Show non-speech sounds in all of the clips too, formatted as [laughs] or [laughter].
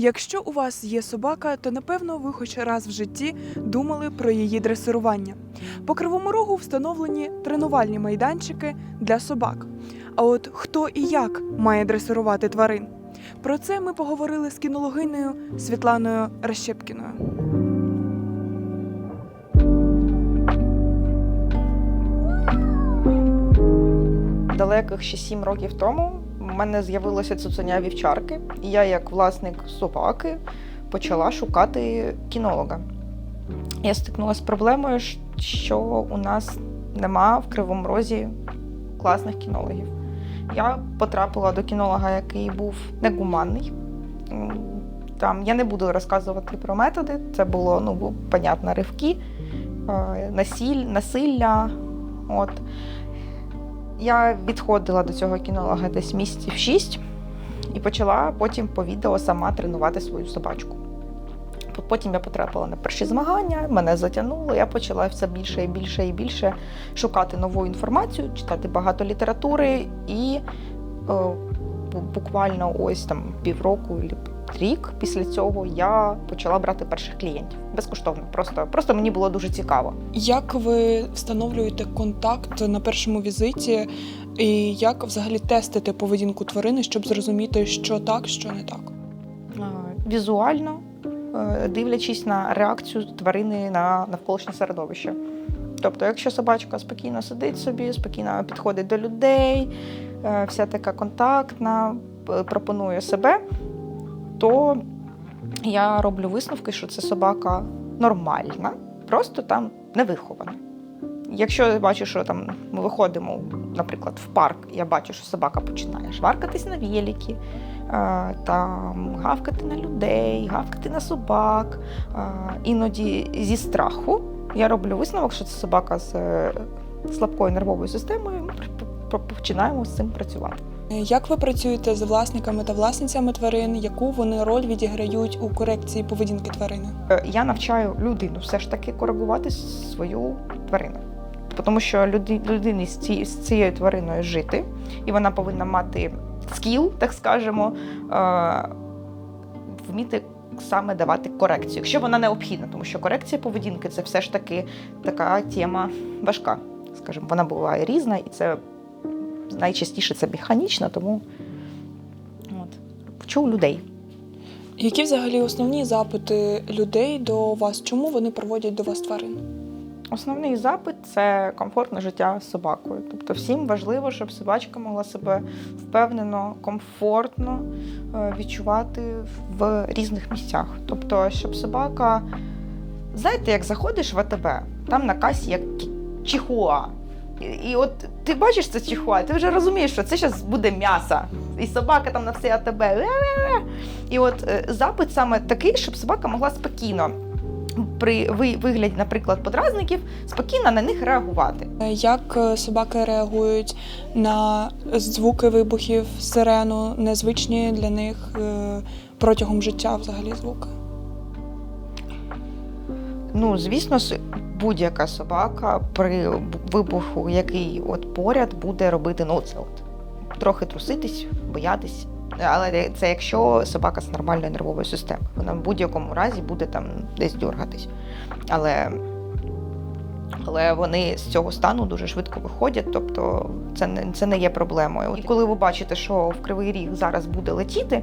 Якщо у вас є собака, то напевно ви хоч раз в житті думали про її дресирування. По кривому рогу встановлені тренувальні майданчики для собак. А от хто і як має дресирувати тварин? Про це ми поговорили з кінологинею Світланою Рещепкіною. далеких ще сім років тому в мене з'явилося цуценя вівчарки, і я, як власник собаки, почала шукати кінолога. Я стикнулася з проблемою, що у нас нема в Кривому Розі класних кінологів. Я потрапила до кінолога, який був негуманний. Там я не буду розказувати про методи, це було ну, понятно, ривки, е, насіль, насилля. От. Я відходила до цього кінолога десь місяців шість і почала потім по відео сама тренувати свою собачку. Потім я потрапила на перші змагання, мене затягнуло, я почала все більше і більше і більше шукати нову інформацію, читати багато літератури і е, буквально ось там півроку рік після цього я почала брати перших клієнтів безкоштовно. Просто, просто мені було дуже цікаво. Як ви встановлюєте контакт на першому візиті, і як взагалі тестите поведінку тварини, щоб зрозуміти, що так, що не так? е, візуально, е, дивлячись на реакцію тварини на навколишнє середовище. Тобто, якщо собачка спокійно сидить собі, спокійно підходить до людей, е, вся така контактна, пропонує себе, то я роблю висновки, що це собака нормальна, просто там не вихована. Якщо я бачу, що там ми виходимо, наприклад, в парк, я бачу, що собака починає шваркатись на великі, е, там гавкати на людей, гавкати на собак. е, Іноді зі страху я роблю висновок, що це собака з е, слабкою нервовою системою. Ми починаємо з цим працювати. Як ви працюєте з власниками та власницями тварин? Яку вони роль відіграють у корекції поведінки тварини? Е, Я навчаю людину все ж таки коригувати свою тварину. Тому що люди, людині з цією твариною жити, і вона повинна мати скіл, так скажемо, е, вміти саме давати корекцію, якщо вона необхідна, тому що корекція поведінки це все ж таки така тема важка. Скажімо, вона буває різна, і це найчастіше це механічно, тому от, вчу людей. Які взагалі основні запити людей до вас? Чому вони проводять до вас тварин? Основний запит це комфортне життя з собакою. Тобто всім важливо, щоб собачка могла себе впевнено, комфортно е, відчувати в різних місцях. Тобто, щоб собака, знаєте, як заходиш в АТБ, там на касі як чихуа. І, от ти бачиш це чихуа, ти вже розумієш, що це зараз буде м'ясо. І собака там на все АТБ. «Ре-ре-ре». І от е, запит саме такий, щоб собака могла спокійно при ви- вигляді, наприклад, подразників, спокійно на них реагувати. Як е, собаки реагують на звуки вибухів, сирену, незвичні для них е, протягом життя взагалі звуки? Ну, звісно, будь-яка собака при вибуху, який от поряд, буде робити ну, це от, трохи труситись, боятись. Але це якщо собака з нормальною нервовою системою. Вона в будь-якому разі буде там десь дергатись. Але, але вони з цього стану дуже швидко виходять, тобто це не, це не є проблемою. І коли ви бачите, що в кривий ріг зараз буде летіти,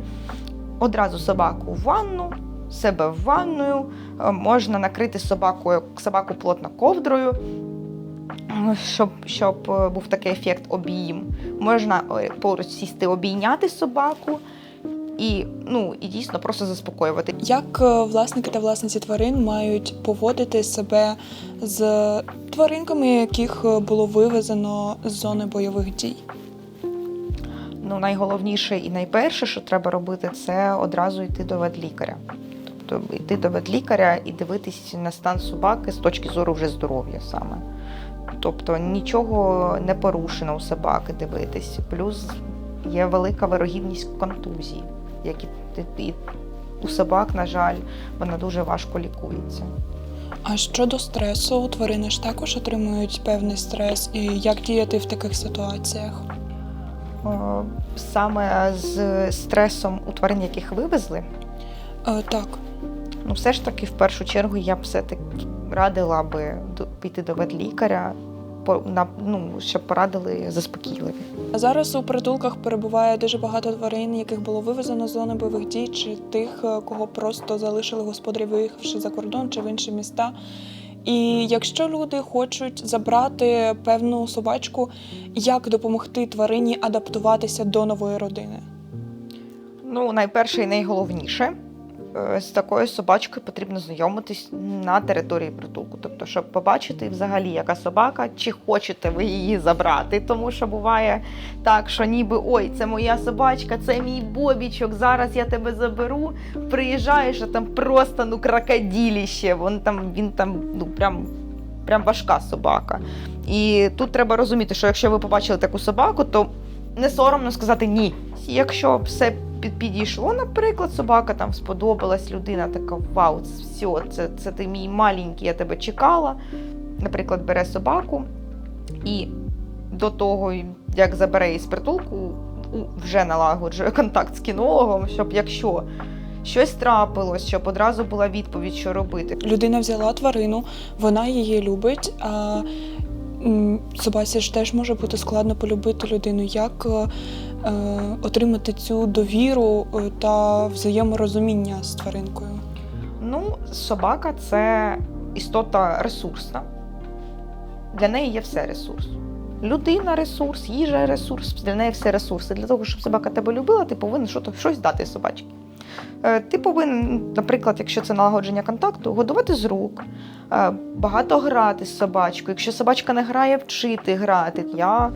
одразу собаку в ванну, себе в ванною, Е, можна накрити собакою, собаку плотно ковдрою, е, щоб, щоб е, був такий ефект обійм. Можна е, поруч сісти, обійняти собаку і, ну, і дійсно просто заспокоювати. Як е, власники та власниці тварин мають поводити себе з тваринками, яких е, було вивезено з зони бойових дій? Ну, найголовніше і найперше, що треба робити, це одразу йти до ветлікаря. Тобто йти до ветлікаря і дивитись на стан собаки з точки зору вже здоров'я саме. Тобто нічого не порушено у собаки дивитись. Плюс є велика вирогідність контузії, які і у собак, на жаль, вона дуже важко лікується. А щодо стресу, тварини ж також отримують певний стрес, і як діяти в таких ситуаціях? Саме з стресом у тварин, яких вивезли, Е, так. Ну, все ж таки, в першу чергу, я б все-таки радила би піти до ветлікаря, ну, щоб порадили заспокійливі. А зараз у притулках перебуває дуже багато тварин, яких було вивезено з зони бойових дій, чи тих, е, кого просто залишили господарі, виїхавши за кордон чи в інші міста. І якщо люди хочуть забрати певну собачку, як допомогти тварині адаптуватися до нової родини? Ну, найперше і найголовніше, з такою собачкою потрібно знайомитись на території притулку. Тобто, щоб побачити взагалі, яка собака, чи хочете ви її забрати. Тому що буває так, що ніби ой, це моя собачка, це мій бобічок, зараз я тебе заберу. Приїжджаєш, а там просто ну крокоділіще. Він там, він там ну прям. Прям важка собака. І тут треба розуміти, що якщо ви побачили таку собаку, то не соромно сказати ні. Якщо все підійшло, наприклад, собака там сподобалась, людина така вау, все, це, це ти мій маленький, я тебе чекала. Наприклад, бере собаку і до того, як забере її з притулку, вже налагоджує контакт з кінологом, щоб якщо щось трапилось, щоб одразу була відповідь, що робити. Людина взяла тварину, вона її любить. А собаці ж теж може бути складно полюбити людину. Як е, е, отримати цю довіру е, та взаєморозуміння з тваринкою? Ну, собака це істота ресурсна. Для неї є все ресурс. Людина ресурс, їжа ресурс, для неї все ресурси. Для того, щоб собака тебе любила, ти повинен щось дати собачці. Е, Ти повинен, наприклад, якщо це налагодження контакту, годувати з рук, е, багато грати з собачкою. Якщо собачка не грає, вчити грати. Я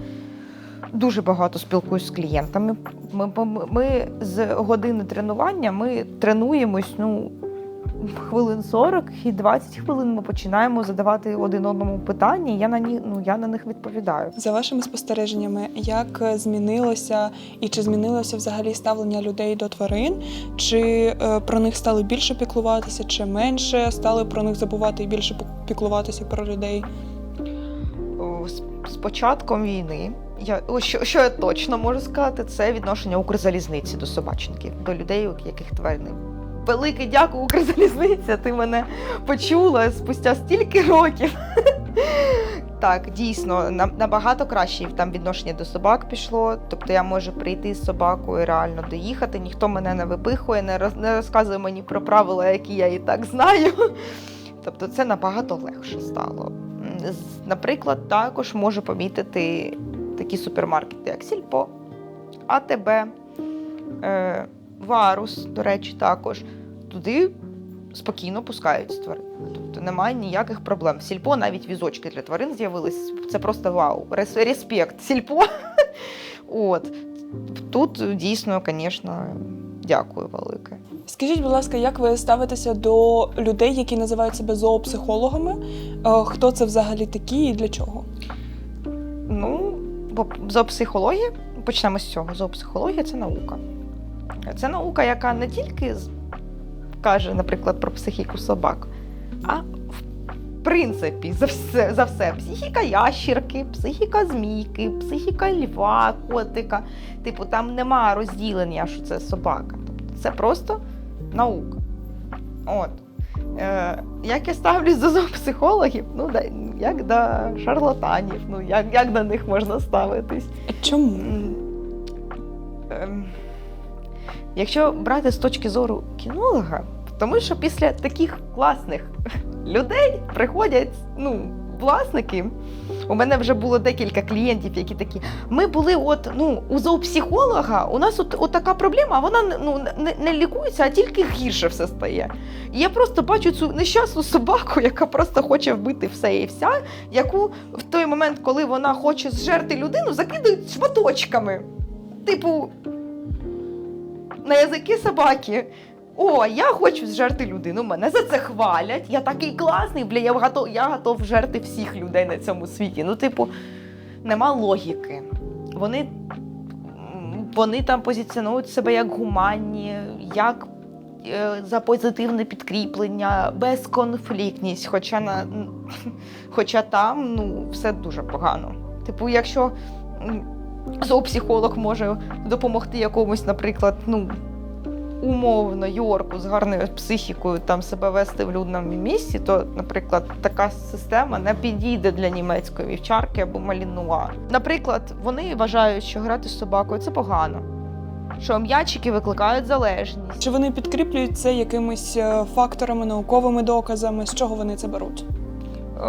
дуже багато спілкуюсь з клієнтами. Ми, ми, ми з години тренування ми тренуємось ну, хвилин 40 і 20 хвилин ми починаємо задавати один одному питання. і Я на ні, ну, я на них відповідаю. За вашими спостереженнями, як змінилося і чи змінилося взагалі ставлення людей до тварин? Чи е, про них стали більше піклуватися, чи менше стали про них забувати і більше пік- піклуватися про людей? З початком війни, я, що, що я точно можу сказати, це відношення Укрзалізниці до собачників, до людей, яких тварини. Велике дякую, Укрзалізниця, ти мене почула спустя стільки років. Так, дійсно, набагато краще там відношення до собак пішло. Тобто я можу прийти з собакою, реально доїхати, ніхто мене не випихує, не, розказує мені про правила, які я і так знаю. Тобто це набагато легше стало. Наприклад, також можу помітити такі супермаркети, як Сільпо, АТБ, е, Варус, до речі, також. Туди спокійно пускають тварин. Тобто немає ніяких проблем. В Сільпо навіть візочки для тварин з'явились. Це просто вау. Респект. Сільпо. [laughs] От. Тут дійсно, звісно, дякую велике. Скажіть, будь ласка, як ви ставитеся до людей, які називають себе зоопсихологами? Е, Хто це взагалі такі і для чого? Ну, зоопсихологія, почнемо з цього. Зоопсихологія це наука. Це наука, яка не тільки каже, наприклад, про психіку собак, а в принципі за все, за все. Психіка ящірки, психіка змійки, психіка льва, котика. Типу, там нема розділення, що це собака. Тобто це просто наука. От. Е, як я ставлюсь до зоопсихологів? Ну, да, як до шарлатанів, ну як, як до них можна ставитись? Чому? М, ем, Якщо брати з точки зору кінолога, тому що після таких класних [laughs] людей приходять ну, власники. У мене вже було декілька клієнтів, які такі. Ми були от ну у зоопсихолога. У нас от, от така проблема, вона ну не, не лікується, а тільки гірше все стає. І я просто бачу цю нещасну собаку, яка просто хоче вбити все і вся, яку в той момент, коли вона хоче зжерти людину, закидають шматочками. Типу, на язики собаки. О, я хочу зжерти людину, мене за це хвалять. Я такий класний, бля, я готов, я готов жерти всіх людей на цьому світі. Ну, типу, нема логіки. Вони, вони там позиціонують себе як гуманні, як е, за позитивне підкріплення, безконфліктність. Хоча, на, [laughs] хоча там ну, все дуже погано. Типу, якщо зоопсихолог може допомогти якомусь, наприклад, ну, умовно Йорку з гарною психікою там себе вести в людному місці, то, наприклад, така система не підійде для німецької вівчарки або малінуа. Наприклад, вони вважають, що грати з собакою це погано, що м'ячики викликають залежність. Чи вони підкріплюють це якимись е, факторами, науковими доказами? З чого вони це беруть?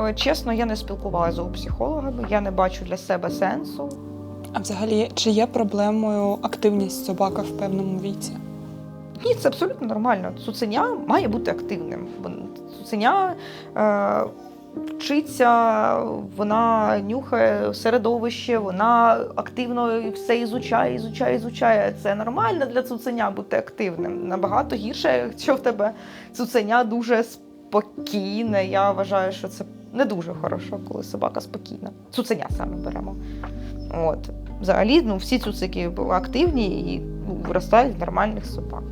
Е, Чесно, я не спілкувалася з зоопсихологами, я не бачу для себе сенсу. А взагалі, чи є проблемою активність собака в певному віці? Ні, це абсолютно нормально. Цуценя має бути активним. Цуценя е, вчиться, вона нюхає середовище, вона активно все ізучає, ізучає, ізучає. Це нормально для цуценя бути активним. Набагато гірше, якщо в тебе цуценя дуже спокійне. Я вважаю, що це не дуже хорошо, коли собака спокійна. Цуценя саме беремо. От. Взагалі, ну, всі цуцики активні і ну, виростають в нормальних собак.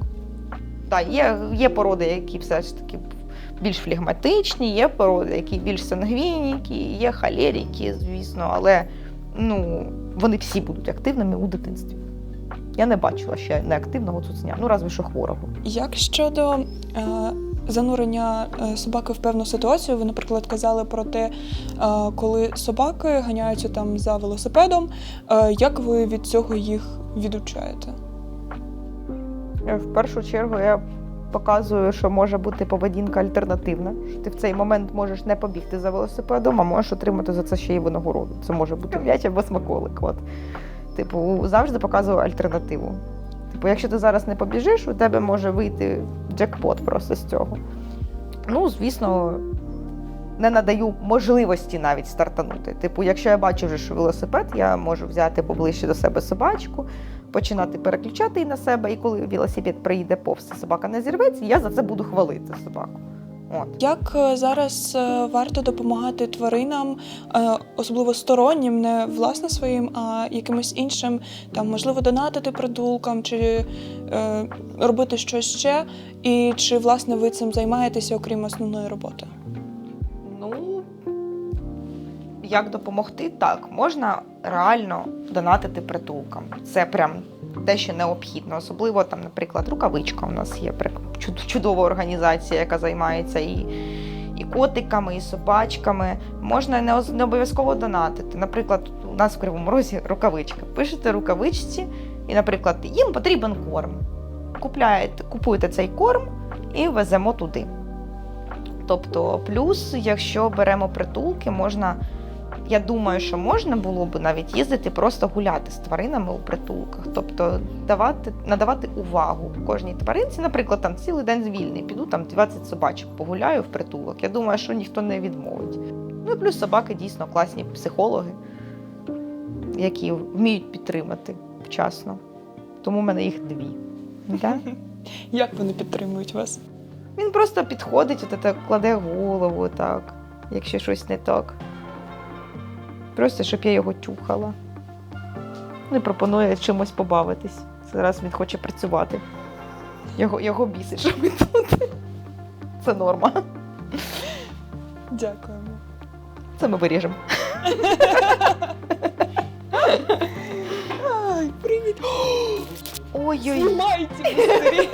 Так, є, є породи, які все ж таки більш флегматичні, є породи, які більш сангвініки, є халеріки, звісно, але ну, вони всі будуть активними у дитинстві. Я не бачила ще неактивного цуценя, ну разве що хворого. Як щодо е, занурення е, собаки в певну ситуацію, ви, наприклад, казали про те, е, коли собаки ганяються там за велосипедом, е, як ви від цього їх відучаєте? В першу чергу я показую, що може бути поведінка альтернативна. Що ти в цей момент можеш не побігти за велосипедом, а можеш отримати за це ще й винагороду. Це може бути м'яч або смаколик. От. Типу, завжди показую альтернативу. Типу, якщо ти зараз не побіжиш, у тебе може вийти джекпот просто з цього. Ну, звісно, не надаю можливості навіть стартанути. Типу, якщо я бачу вже, що велосипед, я можу взяти поближче до себе собачку, починати переключати її на себе, і коли велосипед приїде повз, собака не зірветься, я за це буду хвалити собаку. От. Як е, зараз е, варто допомагати тваринам, е, особливо стороннім, не власне своїм, а якимось іншим, там можливо донатити притулкам чи робити щось ще? І чи власне ви цим займаєтеся, окрім основної роботи? Ну, як допомогти? Так, можна реально донатити притулкам. Це прям те, що необхідно. Особливо там, наприклад, рукавичка у нас є чудова організація, яка займається і, і котиками, і собачками. Можна не, не обов'язково донатити. Наприклад, у нас в Кривому Розі рукавичка. Пишете рукавичці, і, наприклад, їм потрібен корм. Купляєте, купуєте цей корм і веземо туди. Тобто, плюс, якщо беремо притулки, можна. Я думаю, що можна було б навіть їздити просто гуляти з тваринами у притулках, тобто давати, надавати увагу кожній тваринці. Наприклад, там цілий день звільний, піду там 20 собачок погуляю в притулок. Я думаю, що ніхто не відмовить. Ну і плюс собаки дійсно класні психологи, які вміють підтримати вчасно. Тому в мене їх дві. Да? [laughs] Як вони підтримують вас? Він просто підходить, от це кладе голову так, якщо щось не так. Просто щоб я його тюхала. І пропонує чимось побавитись. Зараз він хоче працювати. Його, його бісить, що ми тут. Це норма. Дякуємо. Це ми виріжемо. Ай, привіт! Ой-ой. Знімайте!